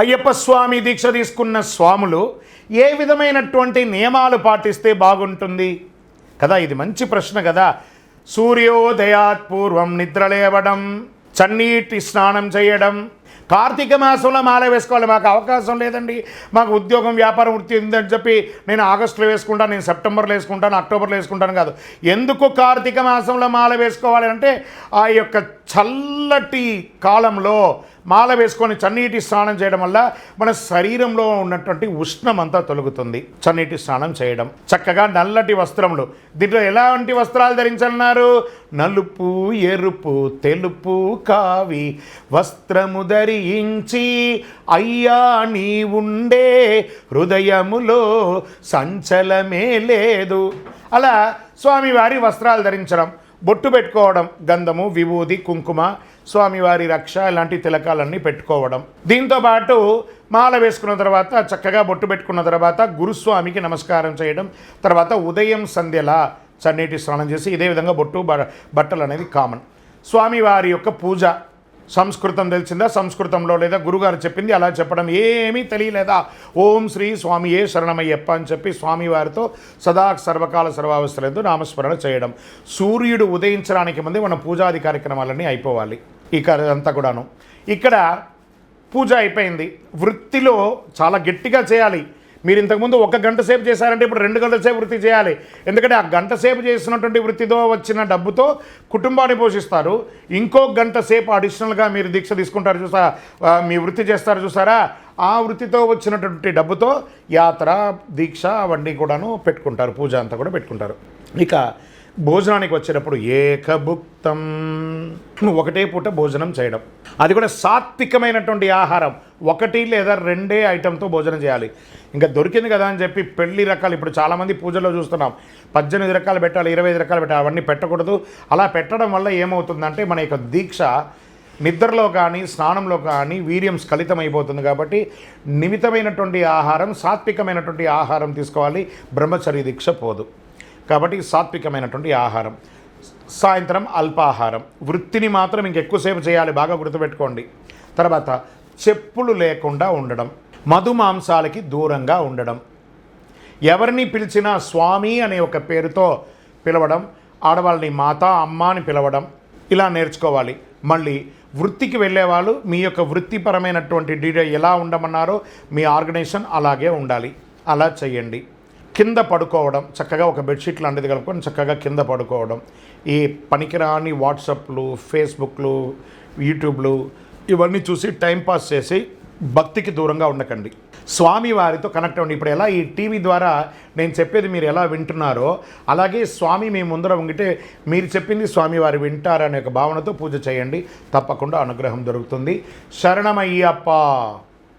అయ్యప్ప స్వామి దీక్ష తీసుకున్న స్వాములు ఏ విధమైనటువంటి నియమాలు పాటిస్తే బాగుంటుంది? కదా ఇది మంచి ప్రశ్న కదా. సూర్యోదయాత్ పూర్వం నిద్రలేవడం చన్నీటి స్నానం చేయడం కార్తీక మాసంలో మాల వేసుకోవాలి. మాకు అవకాశం లేదండి. మాకు ఉద్యోగం వ్యాపారం వృత్తి ఉందని చెప్పి నేను ఆగస్టులో వేసుకుంటాను నేను సెప్టెంబర్లో వేసుకుంటాను అక్టోబర్లో వేసుకుంటాను కాదు. ఎందుకు కార్తీక మాసంలో మాల వేసుకోవాలి అంటే ఆ యొక్క చల్లటి కాలంలో మాల వేసుకొని చన్నీటి స్నానం చేయడం వల్ల మన శరీరంలో ఉన్నటువంటి ఉష్ణం అంతా తొలగుతుంది. చన్నీటి స్నానం చేయడం. చక్కగా నల్లటి వస్త్రములు. దీంట్లో ఎలాంటి వస్త్రాలు ధరించన్నారు నలుపు ఎరుపు తెలుపు కావి. వస్త్రము ధరించి అయ్యా నీ ఉండే హృదయములో సంచలమే లేదు. అలా స్వామివారి వస్త్రాలు ధరించడం బొట్టు పెట్టుకోవడం గంధము విభూది కుంకుమ స్వామివారి రక్ష ఇలాంటి తిలకాలన్నీ పెట్టుకోవడం. దీంతో పాటు మాల వేసుకున్న తర్వాత చక్కగా బొట్టు పెట్టుకున్న తర్వాత గురుస్వామికి నమస్కారం చేయడం తర్వాత ఉదయం సంధ్యలా చన్నీటి స్నానం చేసి ఇదే విధంగా బొట్టు బ- బట్టలు అనేది కామన్. స్వామివారి యొక్క పూజ సంస్కృతం తెలిసిందా? సంస్కృతంలో లేదా? గురుగారు చెప్పింది అలా చెప్పడం ఏమీ తెలియలేదా? ఓం శ్రీ స్వామి ఏ శరణమయ్యప్ప అని చెప్పి స్వామివారితో సదా సర్వకాల సర్వావస్థలందు నామస్మరణ చేయడం. సూర్యుడు ఉదయించడానికి ముందే మన పూజాది కార్యక్రమాలన్నీ అయిపోవాలి. ఈ అంతా కూడాను. ఇక్కడ పూజ అయిపోయింది. వృత్తిలో చాలా గట్టిగా చేయాలి. మీరు ఇంతకుముందు ఒక గంట సేపు చేశారంటే ఇప్పుడు రెండు గంటల సేపు వృత్తి చేయాలి. ఎందుకంటే ఆ గంట సేపు చేసినటువంటి వృత్తితో వచ్చిన డబ్బుతో కుటుంబాన్ని పోషిస్తారు. ఇంకో గంట సేపు అడిషనల్గా మీరు దీక్ష తీసుకుంటారు చూసా మీ వృత్తి చేస్తారు చూసారా? ఆ వృత్తితో వచ్చినటువంటి డబ్బుతో యాత్ర దీక్ష అవన్నీ కూడాను పెట్టుకుంటారు. పూజ అంతా కూడా పెట్టుకుంటారు. ఇక భోజనానికి వచ్చేటప్పుడు ఏకభుక్తం. ఒకటే పూట భోజనం చేయడం. అది కూడా సాత్వికమైనటువంటి ఆహారం. ఒకటి లేదా రెండే ఐటెంతో భోజనం చేయాలి. ఇంకా దొరికింది కదా అని చెప్పి పెళ్ళి రకాలు ఇప్పుడు చాలామంది పూజలో చూస్తున్నాం. పద్దెనిమిది రకాలు పెట్టాలి ఇరవై ఐదు రకాలు పెట్టాలి అవన్నీ పెట్టకూడదు. అలా పెట్టడం వల్ల ఏమవుతుందంటే మన యొక్క దీక్ష నిద్రలో కానీ స్నానంలో కానీ వీర్యం స్ఖలితమైపోతుంది కాబట్టి నిమితమైనటువంటి ఆహారం సాత్వికమైనటువంటి ఆహారం తీసుకోవాలి. బ్రహ్మచర్య దీక్ష పోదు. కాబట్టి సాత్వికమైనటువంటి ఆహారం. సాయంత్రం అల్పాహారం. వృత్తిని మాత్రం ఇంకెక్కువసేపు చేయాలి బాగా గుర్తుపెట్టుకోండి. తర్వాత చెప్పులు లేకుండా ఉండడం మధుమాంసాలకి దూరంగా ఉండడం. ఎవరిని పిలిచినా స్వామి అనే ఒక పేరుతో పిలవడం ఆడవాళ్ళని మాత అమ్మ అని పిలవడం ఇలా నేర్చుకోవాలి. మళ్ళీ వృత్తికి వెళ్ళేవాళ్ళు మీ యొక్క వృత్తిపరమైనటువంటి డీడే ఎలా ఉండమన్నారో మీ ఆర్గనైజేషన్ అలాగే ఉండాలి. అలా చేయండి కింద పడుకోవడం చక్కగా ఒక బెడ్షీట్ లాంటిది కలుపుకొని చక్కగా కింద పడుకోవడం. ఈ పనికిరాని వాట్సాప్లు ఫేస్బుక్లు యూట్యూబ్లు ఇవన్నీ చూసి టైంపాస్ చేసి భక్తికి దూరంగా ఉండకండి. స్వామి వారితో కనెక్ట్ అవ్వండి. ఇప్పుడు ఎలా ఈ టీవీ ద్వారా నేను చెప్పేది మీరు ఎలా వింటున్నారో అలాగే స్వామి మీ ముందర ఉంగితే మీరు చెప్పింది స్వామి వారు వింటారనే ఒక భావనతో పూజ చేయండి. తప్పకుండా అనుగ్రహం దొరుకుతుంది. శరణమయ్యప్ప!